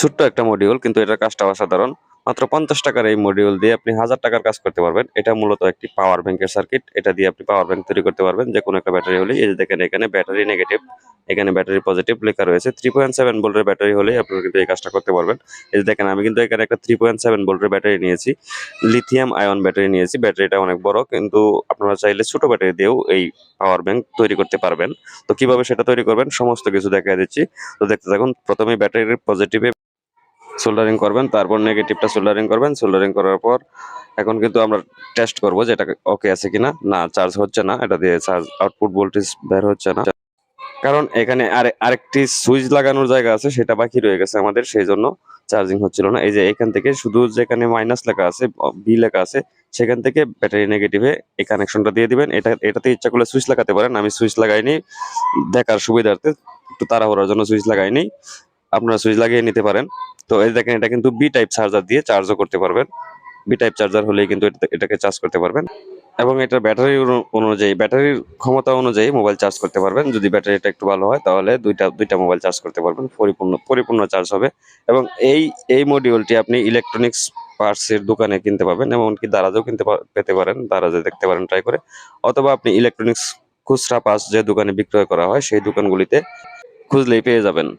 ছোট্ট একটা মডিউল কিন্তু এটার কাজটা অসাধারণ। মাত্র পঞ্চাশ টাকার এই মডিউল দিয়ে আপনি হাজার টাকার কাজ করতে পারবেন। এটা মূলত একটি পাওয়ার ব্যাংকের সার্কিট এটা দিয়ে আপনি পাওয়ার ব্যাংক তৈরি করতে পারবেন। যে কোনো একটা ব্যাটারি হলে এই যে দেখেন, এখানে ব্যাটারি নেগেটিভ এখানে ব্যাটারি পজিটিভ লেখা রয়েছে। থ্রি পয়েন্ট সেভেন ভোল্টের ব্যাটারি হলে আপনারা কিন্তু এই কাজটা করতে পারবেন। এই যে দেখেন, আমি কিন্তু এখানে একটা থ্রি পয়েন্ট সেভেন ভোল্টের ব্যাটারি নিয়েছি। লিথিয়াম আয়ন ব্যাটারি নিয়েছি। ব্যাটারিটা অনেক বড়, কিন্তু আপনারা চাইলে ছোট ব্যাটারি দিয়েও এই পাওয়ার ব্যাংক তৈরি করতে পারবেন। তো কীভাবে সেটা তৈরি করবেন? সমস্ত কিছু দেখা দিচ্ছি। তো দেখতে থাকুন, প্রথমে ব্যাটারির পজিটিভে সোল্ডারিং করবেন, তারপর নেগেটিভটা সোল্ডারিং করবেন সোল্ডারিং করার পর এখন কিন্তু আমরা টেস্ট করব যে এটা ওকে আছে কিনা। না চার্জ হচ্ছে না, এটা দিয়ে চার্জ আউটপুট ভোল্টেজ বের হচ্ছে না। কারণ এখানে আরে, আরেকটি সুইচ লাগানোর জায়গা আছে, সেটা বাকি রয়ে গেছে আমাদের, সেই জন্য চার্জিং হচ্ছিল না। এই যে এখান থেকে শুধু যেখানে মাইনাস লেখা আছে বি লেখা আছে, সেখান থেকে ব্যাটারি নেগেটিভে এই কানেকশনটা দিয়ে দিবেন। এটা, এটাতে ইচ্ছা করলে সুইচ লাগাতে পারেন। আমি সুইচ লাগাইনি, দেখার সুবিধার্থে একটু তাড়াহুড়ার জন্য সুইচ লাগাইনি। আপনারা সুইচ লাগিয়ে নিতে পারেন। তো এই দেখেন, এটা কিন্তু বি টাইপ চার্জার দিয়ে চার্জও করতে পারবেন। বি টাইপ চার্জার হলেই কিন্তু এটা- এটাকে চার্জ করতে পারবেন। এবং এটার ব্যাটারি অনুযায়ী ব্যাটারির ক্ষমতা অনুযায়ী মোবাইল চার্জ করতে পারবেন। যদি ব্যাটারিটা একটু ভালো হয়, তাহলে দুইটা দুইটা মোবাইল চার্জ করতে পারবেন। পরিপূর্ণ পরিপূর্ণ চার্জ হবে। এবং এই এই মডিউলটি আপনি ইলেকট্রনিক্স পার্টসের দোকানে কিনতে পাবেন এমনকি দারাজেও কিনতে পেতে পারেন। দারাজে দেখতে পারেন ট্রাই করে। অথবা আপনি ইলেকট্রনিক্স খুচরা পার্টস যে দোকানে বিক্রয় করা হয়, সেই দোকানগুলিতে খুঁজলেই পেয়ে যাবেন।